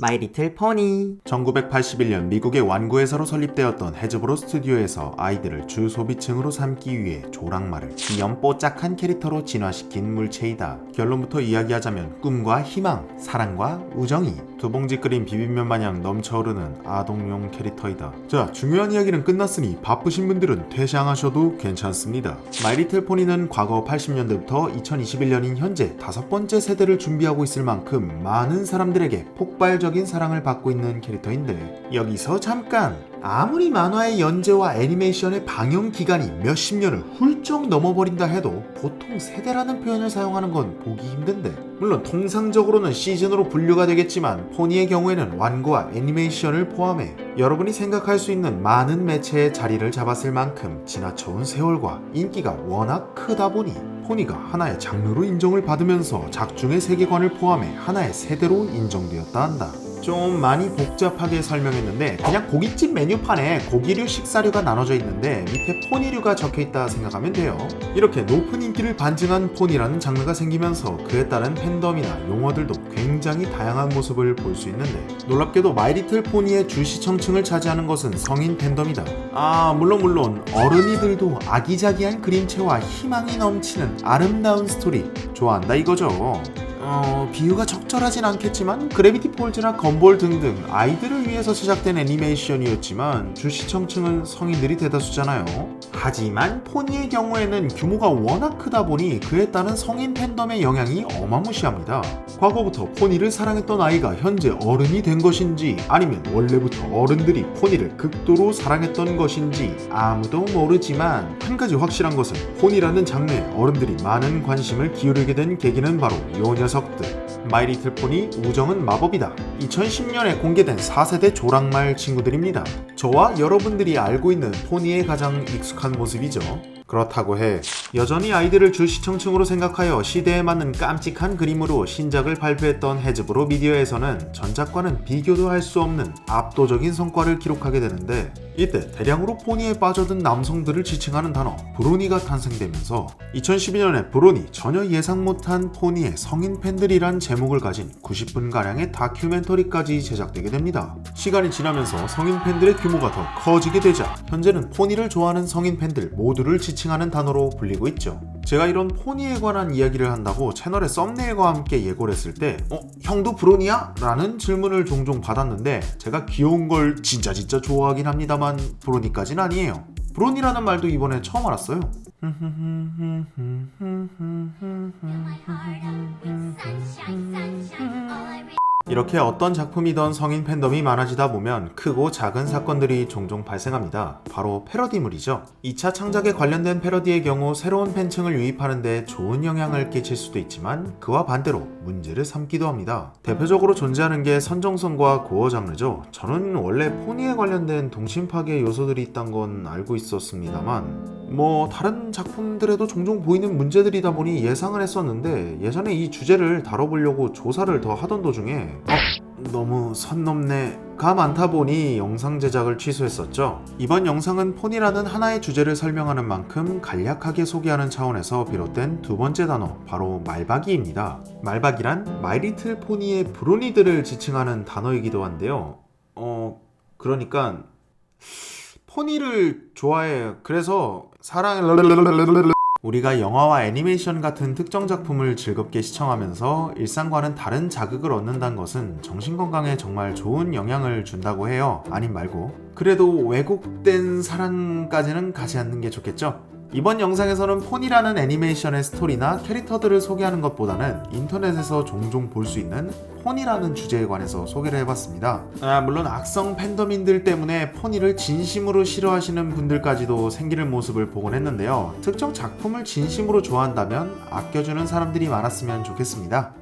마이 리틀 포니 1981년 미국의 완구회사로 설립되었던 해즈브로 스튜디오에서 아이들을 주 소비층으로 삼기 위해 조랑말을 귀염뽀짝한 캐릭터로 진화시킨 물체이다. 결론부터 이야기하자면 꿈과 희망, 사랑과 우정이 두 봉지 끓인 비빔면 마냥 넘쳐흐르는 아동용 캐릭터이다. 자, 중요한 이야기는 끝났으니 바쁘신 분들은 퇴장하셔도 괜찮습니다. 마이리틀 포니는 과거 80년대부터 2021년인 현재 다섯 번째 세대를 준비하고 있을 만큼 많은 사람들에게 폭발적인 사랑을 받고 있는 캐릭터인데 여기서 잠깐 아무리 만화의 연재와 애니메이션의 방영 기간이 몇십 년을 훌쩍 넘어버린다 해도 보통 세대라는 표현을 사용하는 건 보기 힘든데 물론 통상적으로는 시즌으로 분류가 되겠지만 포니의 경우에는 완고와 애니메이션을 포함해 여러분이 생각할 수 있는 많은 매체에 자리를 잡았을 만큼 지나쳐온 세월과 인기가 워낙 크다 보니 포니가 하나의 장르로 인정을 받으면서 작중의 세계관을 포함해 하나의 세대로 인정되었다 한다. 좀 많이 복잡하게 설명했는데 그냥 고깃집 메뉴판에 고기류 식사류가 나눠져 있는데 밑에 포니류가 적혀 있다 생각하면 돼요. 이렇게 높은 인기를 반증한 포니라는 장르가 생기면서 그에 따른 팬덤이나 용어들도 굉장히 다양한 모습을 볼 수 있는데 놀랍게도 마이리틀 포니의 주 시청층을 차지하는 것은 성인 팬덤이다. 아 물론 물론 어른이들도 아기자기한 그림체와 희망이 넘치는 아름다운 스토리 좋아한다 이거죠. 어, 비유가 적절하진 않겠지만 그래비티 폴즈나 건볼 등등 아이들을 위해서 제작된 애니메이션이었지만 주 시청층은 성인들이 대다수잖아요. 하지만 포니의 경우에는 규모가 워낙 크다 보니 그에 따른 성인 팬덤의 영향이 어마무시합니다. 과거부터 포니를 사랑했던 아이가 현재 어른이 된 것인지 아니면 원래부터 어른들이 포니를 극도로 사랑했던 것인지 아무도 모르지만 한 가지 확실한 것은 포니라는 장르에 어른들이 많은 관심을 기울이게 된 계기는 바로 요 녀석들. 마이리틀 포니 우정은 마법이다. 2010년에 공개된 4세대 조랑말 친구들입니다. 저와 여러분들이 알고 있는 포니의 가장 익숙한 모습이죠. 그렇다고 해 여전히 아이들을 주 시청층으로 생각하여 시대에 맞는 깜찍한 그림으로 신작을 발표했던 해즈브로 미디어에서는 전작과는 비교도 할 수 없는 압도적인 성과를 기록하게 되는데 이때 대량으로 포니에 빠져든 남성들을 지칭하는 단어 브로니가 탄생되면서 2012년에 브로니 전혀 예상 못한 포니의 성인 팬들이란 제목을 가진 90분가량의 다큐멘터리까지 제작되게 됩니다. 시간이 지나면서 성인 팬들의 규모가 더 커지게 되자 현재는 포니를 좋아하는 성인 팬들 모두를 지칭 하는 단어로 불리고 있죠. 제가 이런 포니에 관한 이야기를 한다고 채널에 썸네일과 함께 예고를 했을 때 어? 형도 브로니야? 라는 질문을 종종 받았는데 제가 귀여운 걸 진짜 진짜 좋아하긴 합니다만 브로니까진 아니에요. 브로니라는 말도 이번에 처음 알았어요. 이렇게 어떤 작품이던 성인 팬덤이 많아지다 보면 크고 작은 사건들이 종종 발생합니다. 바로 패러디물이죠. 2차 창작에 관련된 패러디의 경우 새로운 팬층을 유입하는데 좋은 영향을 끼칠 수도 있지만 그와 반대로 문제를 삼기도 합니다. 대표적으로 존재하는 게 선정성과 고어 장르죠. 저는 원래 포니에 관련된 동심 파괴 요소들이 있단 건 알고 있었습니다만 뭐 다른 작품들에도 종종 보이는 문제들이다 보니 예상을 했었는데 예전에 이 주제를 다뤄보려고 조사를 더 하던 도중에 어? 너무 선 넘네 가 많다 보니 영상 제작을 취소했었죠. 이번 영상은 폰이라는 하나의 주제를 설명하는 만큼 간략하게 소개하는 차원에서 비롯된 두 번째 단어 바로 말박이입니다. 말박이란 마이리틀 포니의 브로니들을 지칭하는 단어이기도 한데요. 어 그러니까 포니를 좋아해. 그래서 사랑을 우리가 영화와 애니메이션 같은 특정 작품을 즐겁게 시청하면서 일상과는 다른 자극을 얻는다는 것은 정신건강에 정말 좋은 영향을 준다고 해요. 아님 말고. 그래도 왜곡된 사랑까지는 가지 않는 게 좋겠죠? 이번 영상에서는 폰이라는 애니메이션의 스토리나 캐릭터들을 소개하는 것보다는 인터넷에서 종종 볼 수 있는 폰이라는 주제에 관해서 소개를 해봤습니다. 아, 물론 악성 팬더민들 때문에 폰이를 진심으로 싫어하시는 분들까지도 생기는 모습을 보곤 했는데요. 특정 작품을 진심으로 좋아한다면 아껴주는 사람들이 많았으면 좋겠습니다.